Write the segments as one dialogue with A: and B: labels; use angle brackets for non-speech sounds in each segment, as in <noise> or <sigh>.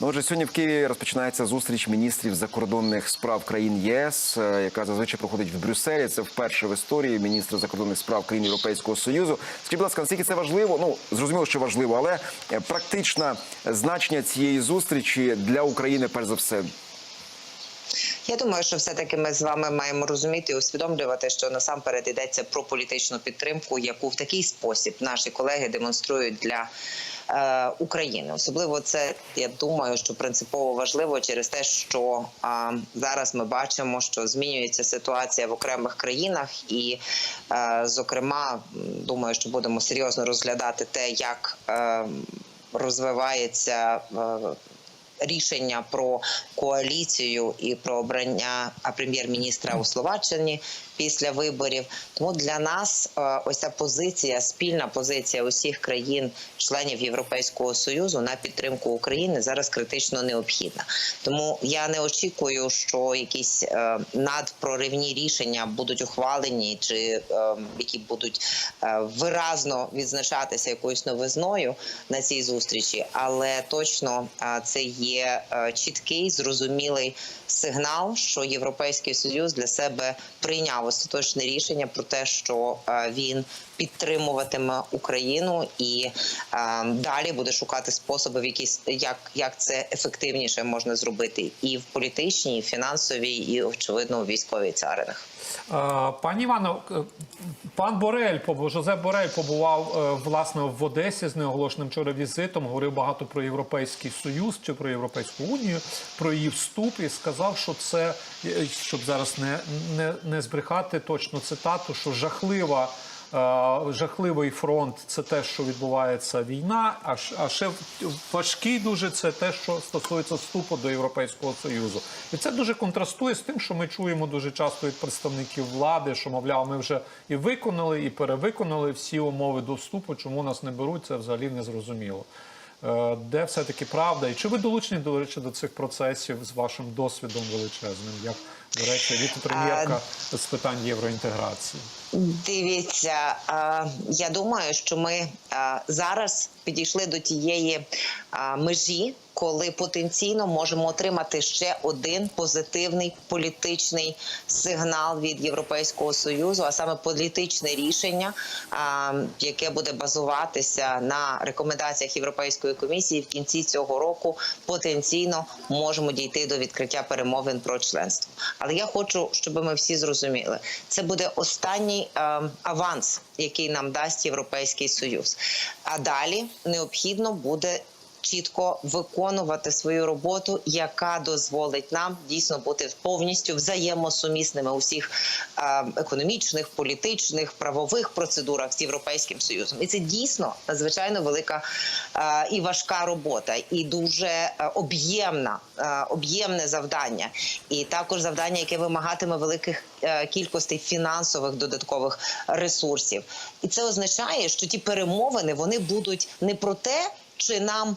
A: Ну, отже, сьогодні в Києві розпочинається зустріч міністрів закордонних справ країн ЄС, е, яка зазвичай проходить в Брюсселі. Це вперше в історії міністри закордонних справ країн Європейського союзу. Скажіть, будь ласка, наскільки це важливо? Ну зрозуміло, що важливо, але е, практичне значення цієї зустрічі для України, перш за все.
B: Я думаю, що все-таки ми з вами маємо розуміти і усвідомлювати, що насамперед йдеться про політичну підтримку, яку в такий спосіб наші колеги демонструють для е, України. Особливо це я думаю, що принципово важливо через те, що е, зараз ми бачимо, що змінюється ситуація в окремих країнах, і, е, зокрема, думаю, що будемо серйозно розглядати те, як е, розвивається. Е, рішення про коаліцію і про обрання прем'єр-міністра у Словаччині після виборів. Тому для нас е, ось ця позиція, спільна позиція усіх країн-членів Європейського союзу на підтримку України зараз критично необхідна. Тому я не очікую, що якісь е, надпроривні рішення будуть ухвалені, чи е, які будуть виразно відзначатися якоюсь новизною на цій зустрічі, але точно це є чіткий, зрозумілий сигнал, що Європейський Союз для себе прийняв остаточне рішення про те, що е, він підтримуватиме Україну і е, далі буде шукати способи, в якісь як, як це ефективніше можна зробити і в політичній, і фінансовій, і очевидно у військовій царинах.
C: Е, Пані Івано, е, пан Борель Жозеп Борель побував е, власне в Одесі з неоголошеним вчора візитом. Говорив багато про європейський союз чи про європейську унію, про її вступ і сказав, що це щоб зараз не, не, не збрехати точно цитату, що жахлива. Е, Жахливий фронт це те, що відбувається війна. А ще важкий дуже це те, що стосується вступу до Європейського союзу, і це дуже контрастує з тим, що ми чуємо дуже часто від представників влади, що мовляв, ми вже і виконали, і перевиконали всі умови до вступу. Чому нас не беруть, це взагалі не зрозуміло. Е, Де все таки правда? І чи ви долучені до речі до цих процесів з вашим досвідом величезним, як до речі, віце-прем'єрка з питань євроінтеграції?
B: Дивіться, я думаю, що ми зараз підійшли до тієї межі, коли потенційно можемо отримати ще один позитивний політичний сигнал від Європейського союзу, а саме політичне рішення, яке буде базуватися на рекомендаціях Європейської комісії в кінці цього року. Потенційно можемо дійти до відкриття перемовин про членство. Але я хочу, щоб ми всі зрозуміли, це буде останній аванс, який нам дасть Європейський Союз. А далі необхідно буде. Чітко виконувати свою роботу, яка дозволить нам дійсно бути повністю взаємосумісними у всіх економічних, політичних, правових процедурах з європейським союзом, і це дійсно надзвичайно велика і важка робота, і дуже об'ємна, об'ємне завдання, і також завдання, яке вимагатиме великих е, кількостей фінансових додаткових ресурсів. І це означає, що ті перемовини вони будуть не про те, чи нам.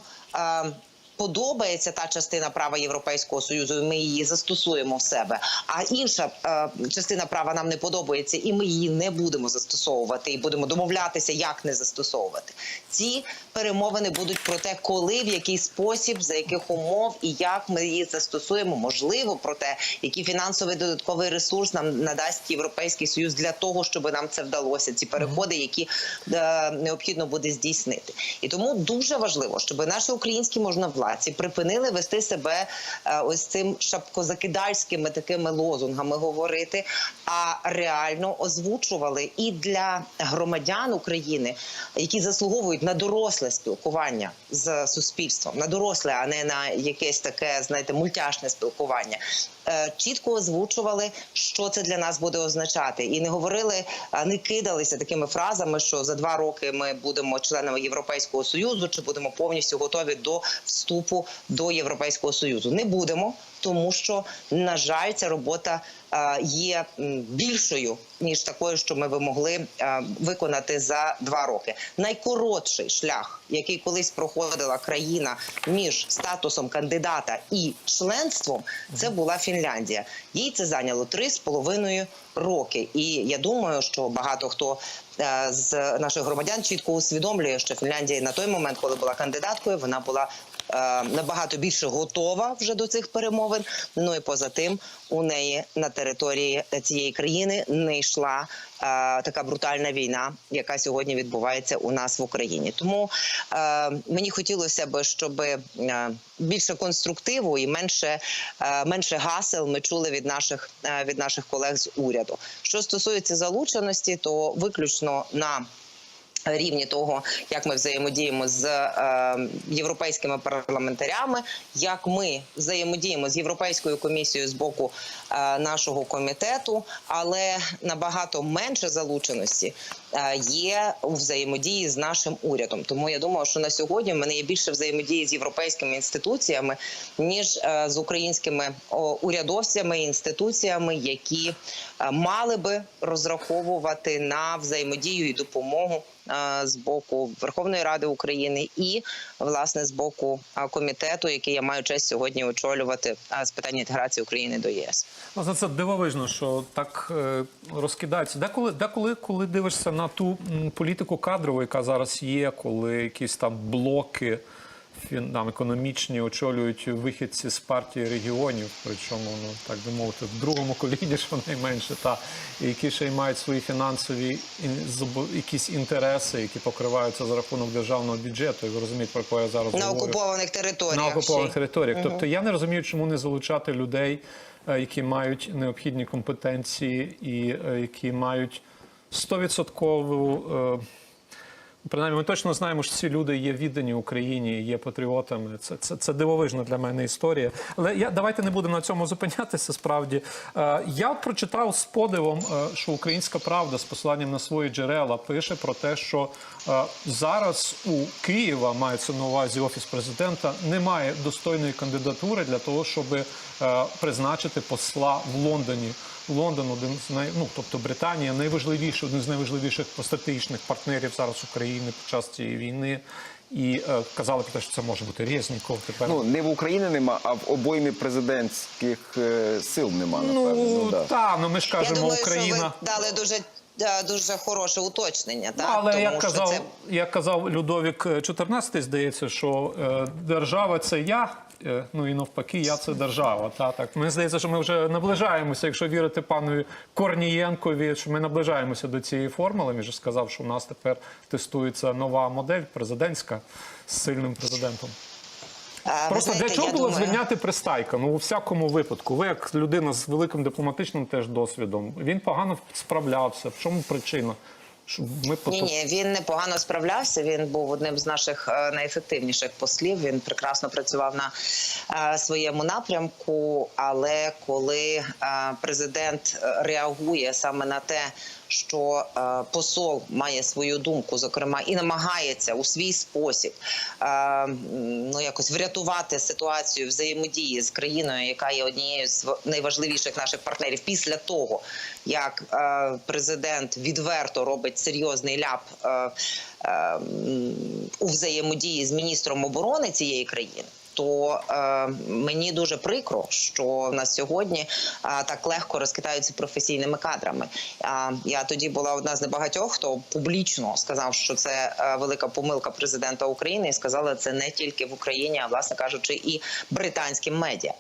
B: Подобається та частина права Європейського союзу, і ми її застосуємо в себе. А інша е, частина права нам не подобається, і ми її не будемо застосовувати, і будемо домовлятися, як не застосовувати. Ці перемовини будуть про те, коли, в який спосіб, за яких умов і як ми її застосуємо. Можливо, про те, який фінансовий додатковий ресурс нам надасть європейський союз для того, щоб нам це вдалося. Ці переходи, які е, необхідно буде здійснити, і тому дуже важливо, щоб наші українські можновладці припинили вести себе е, ось цим шапкозакидальськими такими лозунгами говорити, а реально озвучували і для громадян України, які заслуговують на доросле спілкування з суспільством, на доросле, а не на якесь таке, знаєте, мультяшне спілкування. е, Чітко озвучували, що це для нас буде означати, і не говорили, не кидалися такими фразами, що за два роки ми будемо членами Європейського союзу, чи будемо повністю готові до вступу до Європейського союзу. Не будемо, тому що на жаль, ця робота е, є більшою ніж такою, що ми би могли е, виконати за два роки. Найкоротший шлях, який колись проходила країна між статусом кандидата і членством, це була Фінляндія. Їй це зайняло три з половиною роки. І я думаю, що багато хто е, з наших громадян чітко усвідомлює, що Фінляндія на той момент, коли була кандидаткою, вона була набагато більше готова вже до цих перемовин. Ну і поза тим, у неї на території цієї країни не йшла е, така брутальна війна, яка сьогодні відбувається у нас в Україні. Тому е, мені хотілося б, щоб е, більше конструктиву і менше, е, менше гасел ми чули від наших е, від наших колег з уряду. Що стосується залученості, то виключно на Рівні того, як ми взаємодіємо з е, європейськими парламентарями, як ми взаємодіємо з європейською комісією з боку е, нашого комітету, але набагато менше залученості є у взаємодії з нашим урядом. Тому я думаю, що на сьогодні в мене є більше взаємодії з європейськими інституціями ніж е, з українськими урядовцями і інституціями, які е, мали би розраховувати на взаємодію і допомогу е, з боку Верховної Ради України і власне з боку е, комітету, який я маю честь сьогодні очолювати е, з питань інтеграції України до ЄС.
C: Ну, за це дивовижно, що так е, розкидається. Деколи, деколи, коли дивишся на ту політику кадрову, яка зараз є, коли якісь там блоки фін, там, економічні очолюють вихідці з партії регіонів, причому, ну так би мовити, в другому коліні <laughs> щонайменше, та які ще й мають свої фінансові якісь інтереси, які покриваються за рахунок державного бюджету. І ви розумієте, про кого я зараз
B: На
C: говорю
B: окупованих територіях
C: на окупованих територіях. Тобто я не розумію, чому не залучати людей, е, які мають необхідні компетенції і е, які мають стовідсоткову. е, Принаймні, ми точно знаємо, що ці люди є віддані Україні, є патріотами. Це, це, це дивовижна для мене історія. Але я давайте не будемо на цьому зупинятися. Справді Е, я прочитав з подивом, е, що Українська Правда з посиланням на свої джерела пише про те, що е, зараз у Києва мається на увазі офіс президента, немає достойної кандидатури для того, щоб е, призначити посла в Лондоні. Лондон один з най... ну, тобто Британія найважливіший, один з найважливіших стратегічних партнерів зараз України під час цієї війни. І е, казали про те, що це може бути Резніков. Тепер
A: Ну не в Україні нема, а в обоймі президентських е, сил нема.
C: ну,
A: напевно. Ну, да.
C: та ну ми ж
B: Я
C: кажемо,
B: думаю,
C: Україна.
B: що ви дали дуже. Е, Дуже хороше уточнення, так
C: Ну, але
B: тому
C: як казав,
B: це
C: як казав Людовік XIV, здається, що е, держава це я. е, Ну і навпаки, я це держава. Та так мені здається, що ми вже наближаємося, якщо вірити пану Корнієнкові, що ми наближаємося до цієї формули. Він же сказав, що у нас тепер тестується нова модель президентська з сильним президентом. Просто
B: знаєте,
C: для чого було
B: думаю-
C: звільняти пристайка? Ну у всякому випадку. Ви як людина з великим дипломатичним теж досвідом. Він погано справлявся. В чому причина? Щоб ми
B: Ні, ні, він непогано справлявся. Він був одним з наших е, найефективніших послів. Він прекрасно працював на е, своєму напрямку. Але коли е, президент е, реагує саме на те, що е, посол має свою думку, зокрема, і намагається у свій спосіб е, ну якось врятувати ситуацію взаємодії з країною, яка є однією з найважливіших наших партнерів, після того як е, президент відверто робить серйозний ляп у взаємодії з міністром оборони цієї країни. То е, мені дуже прикро, що нас сьогодні е, так легко розкидаються професійними кадрами. А я тоді була одна з небагатьох, хто публічно сказав, що це е, велика помилка президента України, і сказала це не тільки в Україні, а власне кажучи, і британським медіа.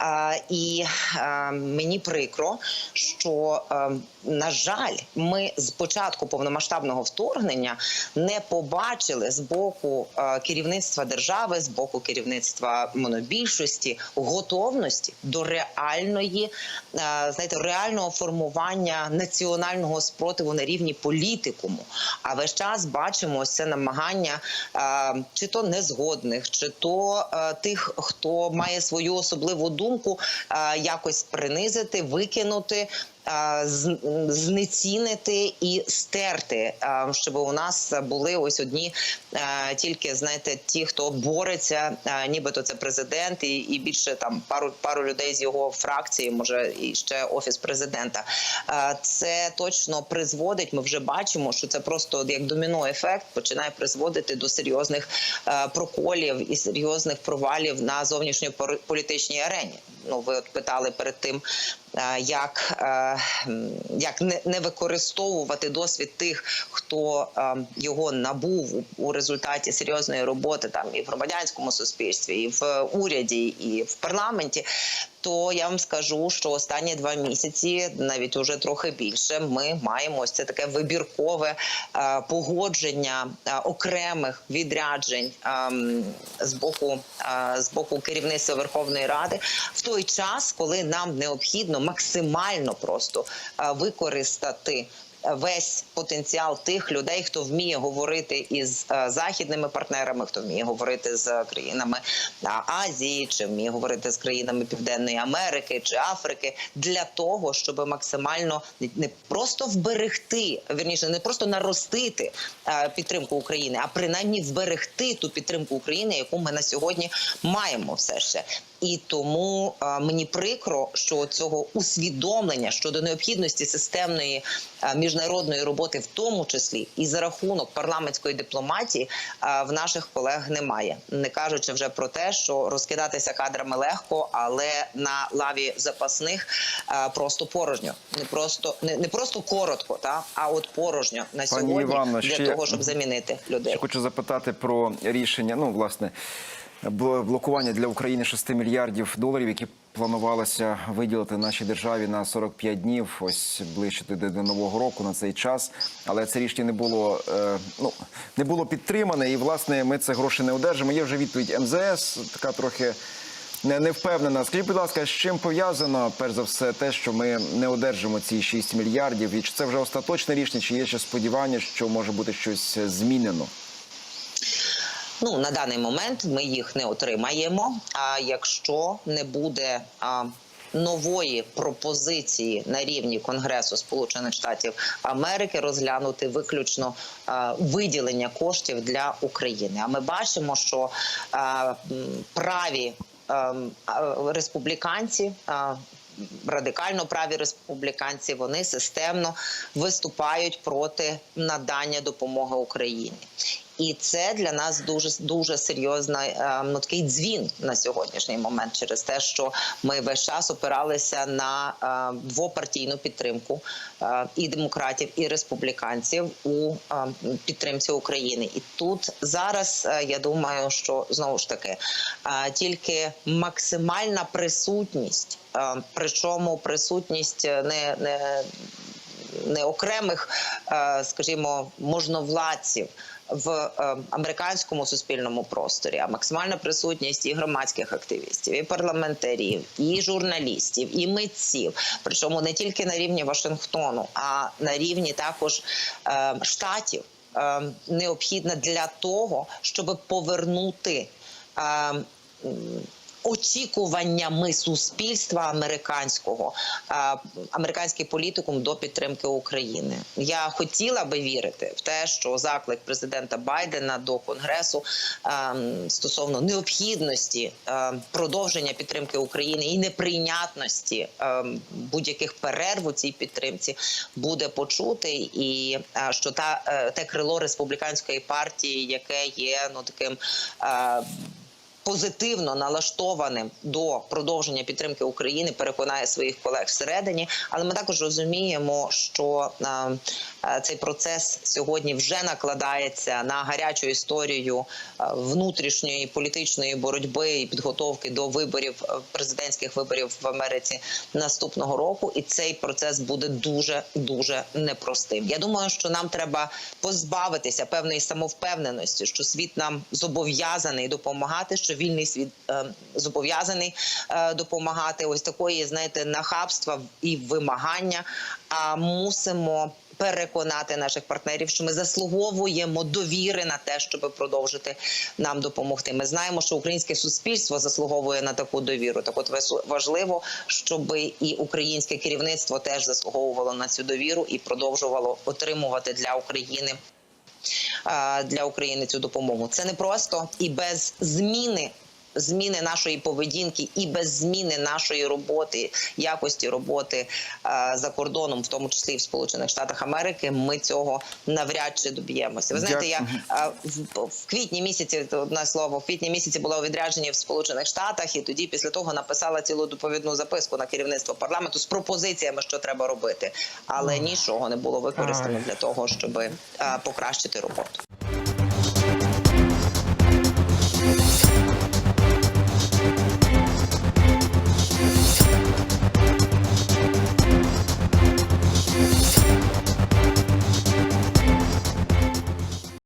B: Е, і е, мені прикро, що е, на жаль, ми з початку повномасштабного вторгнення не побачили з боку е, керівництва держави, з боку керівництва монобільшості готовності до реальної, знаєте, реального формування національного спротиву на рівні політикуму. А весь час бачимо це намагання чи то незгодних, чи то тих, хто має свою особливу думку, якось принизити, викинути. Е, Знецінити і стерти, е, щоб у нас були ось одні е, тільки знаєте, ті, хто бореться, нібито це президент, і, і більше там пару пару людей з його фракції, може і ще офіс президента. Це точно призводить. Ми вже бачимо, що це просто як доміно ефект починає призводити до серйозних проколів і серйозних провалів на зовнішньополітичній арені. Ну, ви от питали перед тим як, е, як не, використовувати досвід тих, хто е, його набув у результаті серйозної роботи там і в громадянському суспільстві, і в уряді, і в парламенті. То я вам скажу, що останні два місяці, навіть уже трохи більше, ми маємо ось це таке вибіркове е, погодження е, окремих відряджень ем, з боку е, з боку керівництва Верховної Ради в той час, коли нам необхідно максимально просто використати. Весь потенціал тих людей, хто вміє говорити із е, західними партнерами, хто вміє говорити з країнами Азії, чи вміє говорити з країнами Південної Америки чи Африки, для того, щоб максимально не- просто вберегти, верніше, не просто наростити е, підтримку України, а принаймні вберегти ту підтримку України, яку ми на сьогодні маємо все ще. І тому е, мені прикро, що цього усвідомлення щодо необхідності системної е, міжнародної роботи, в тому числі і за рахунок парламентської дипломатії, е, в наших колег немає. Не кажучи вже про те, що розкидатися кадрами легко, але на лаві запасних просто порожньо, не просто не, не просто коротко, та а от порожньо на сьогодні
A: Іванно,
B: для
A: ще-
B: того, щоб замінити людей.
A: Хочу запитати про рішення. Ну, власне, блокування для України 6 мільярдів доларів, які планувалося виділити нашій державі на 45 днів, ось ближче до, нового року на цей час. Але це рішення не було е, ну не було підтримане, і власне ми це гроші не одержимо. Є вже відповідь МЗС, така трохи. Не, не впевнена. Скажіть, будь ласка, з чим пов'язано перш за все те, що ми не одержимо ці 6 мільярдів, і чи це вже остаточне рішення, чи є ще сподівання, що може бути щось змінено?
B: Ну на даний момент ми їх не отримаємо. А якщо не буде а, нової пропозиції на рівні Конгресу Сполучених Штатів Америки розглянути виключно а, виділення коштів для України. А ми бачимо, що а, праві а, республіканці. а, Радикально праві республіканці вони системно виступають проти надання допомоги Україні. І це для нас дуже дуже серйозний е, ну, такий дзвін на сьогоднішній момент через те, що ми весь час опиралися на е, двопартійну підтримку е, і демократів, і республіканців у підтримці України. І тут зараз е, я думаю, що знову ж таки е, тільки максимальна присутність, причому присутність е, не, не не окремих, скажімо, можновладців в е, американському суспільному просторі, а максимальна присутність і громадських активістів, і парламентарів, і журналістів, і митців. Причому не тільки на рівні Вашингтону, а на рівні також е, штатів е, необхідна для того, щоб повернути. Очікуваннями суспільства американського американський політикум до підтримки України. Я хотіла би вірити в те, що заклик президента Байдена до конгресу стосовно необхідності продовження підтримки України і неприйнятності будь-яких перерв у цій підтримці буде почутий, і що та е, те крило республіканської партії, яке є ну таким. Позитивно налаштованим до продовження підтримки України, переконає своїх колег всередині. Але ми також розуміємо, що е, цей процес сьогодні вже накладається на гарячу історію е, внутрішньої політичної боротьби і підготовки до виборів е, президентських виборів в Америці наступного року. І цей процес буде дуже дуже непростим. Я думаю, що нам треба позбавитися певної самовпевненості, що світ нам зобов'язаний допомагати. що вільний світ е, зобов'язаний е, допомагати. Ось такої, знаєте, нахабства і вимагання. А мусимо. Переконати наших партнерів, що ми заслуговуємо довіри на те, щоб продовжити нам допомогти. Ми знаємо, що українське суспільство заслуговує на таку довіру. Так, от важливо, щоб і українське керівництво теж заслуговувало на цю довіру і продовжувало отримувати для України для України цю допомогу. Це не просто і без зміни зміни нашої поведінки і без зміни нашої роботи, якості роботи е, за кордоном, в тому числі і в Сполучених Штатах Америки, ми цього навряд чи доб'ємося. Ви знаєте, я е, в, квітні місяці одне слово, в квітні місяці була у відрядженні в Сполучених Штатах, і тоді після того написала цілу доповідну записку на керівництво парламенту з пропозиціями, що треба робити, але нічого не було використано для того, щоб е, покращити роботу.